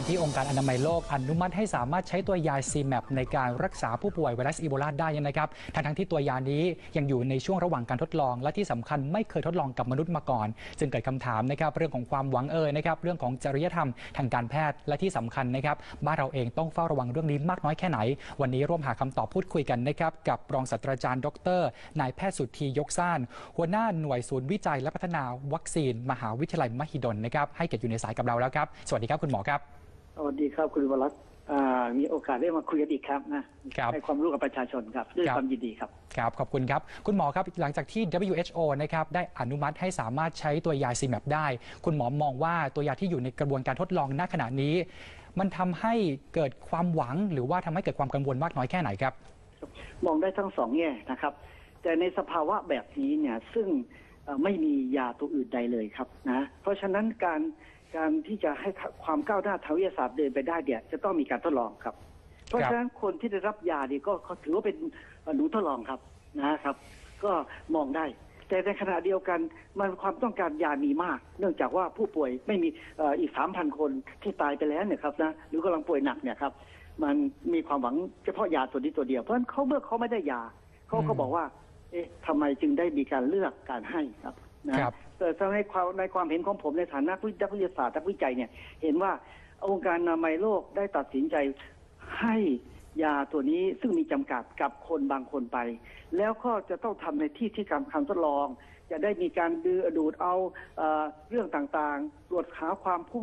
การที่องค์การอนามัยโลกอนุมัติให้สามารถใช้ตัวยาซีแมปในการรักษาผู้ป่วยไวรัสอีโบลาได้นะครับทั้งทั้งที่ตัวยานี้ยังอยู่ในช่วงระหว่างการทดลอง และที่สำคัญไม่เคยทดลองกับมนุษย์มาก่อน จึงเกิดคำถามนะครับเรื่องของความหวังเอ่ยนะครับเรื่องของจริยธรรมทางการแพทย์และที่สำคัญนะครับบ้านเราเองต้องเฝ้าระวังเรื่องนี้มากน้อยแค่ไหน วันนี้ร่วมหาคำตอบพูดคุยกันนะครับกับรองศาสตราจารย์ดรนายแพทย์สุธียกซ่าน หัวหน้าหน่วยศูนย์วิจัยและพัฒนาวัคซีน มหาวิทยาลัยมหิดลนะครับให้เกียรติอยู่ในสายกับเราแล้วครับ สวัสดีครับคุณหมอครับ วัสดีครับคุณวรัตน์อ่ามีโอกาสได้มาคุยกันอีกครับนะครับให้ความรู้กับประชาชนครับด้วยครับความยินดีครับครับขอบคุณครับ คุณหมอครับหลังจากที่ WHO นะครับได้อนุมัติให้สามารถใช้ตัวยาซีแมปได้ คุณหมอมองว่าตัวยาที่อยู่ในกระบวนการทดลองณขณะนี้ มันทำให้เกิดความหวัง หรือว่าทำให้เกิดความกังวลมากน้อยแค่ไหนครับ มองได้ทั้งสองแง่นะครับ แต่ในสภาวะแบบนี้เนี่ยซึ่งเอ่อไม่มียาตัวอื่นใดเลยครับนะเพราะฉะนั้นการ การที่จะให้ความก้าวหน้าทางวิทยาศาสตร์เดินไปได้เนี่ยจะต้องมีการทดลองครับ เพราะฉะนั้นคนที่ได้รับยานี่ก็เขาถือว่าเป็นเอ่อหนูทดลองครับนะครับ ก็มองได้ แต่ในขณะเดียวกันมันความต้องการยามีมาก เนื่องจากว่าผู้ป่วยไม่มีเอ่ออีกสามพันคนที่ตายไปแล้วเนี่ยครับนะหรือกำลังป่วยหนักเนี่ยครับ มันมีความหวังเฉพาะยาตัวนี้ตัวเดียวเพราะฉะนั้นเขาเมื่อเขาไม่ได้ยาเขาก็อืมบอกว่า เอ๊ะทำไมจึงได้มีการเลือกการให้ครับนะครับ แต่ในความในความเห็นของผมในฐานะนักวิทยาศาสตร์นักวิจัยเนี่ยเห็นว่าองค์การอนามัยโลกได้ตัดสินใจให้ยาตัวนี้ซึ่งมีจำกัดกับคนบางคนไป แล้วก็จะต้องทำในที่ที่การคำทดลอง จะได้มีการดูดูเอาเอ่อเรื่องต่างๆ ตรวจหาความพุ่ง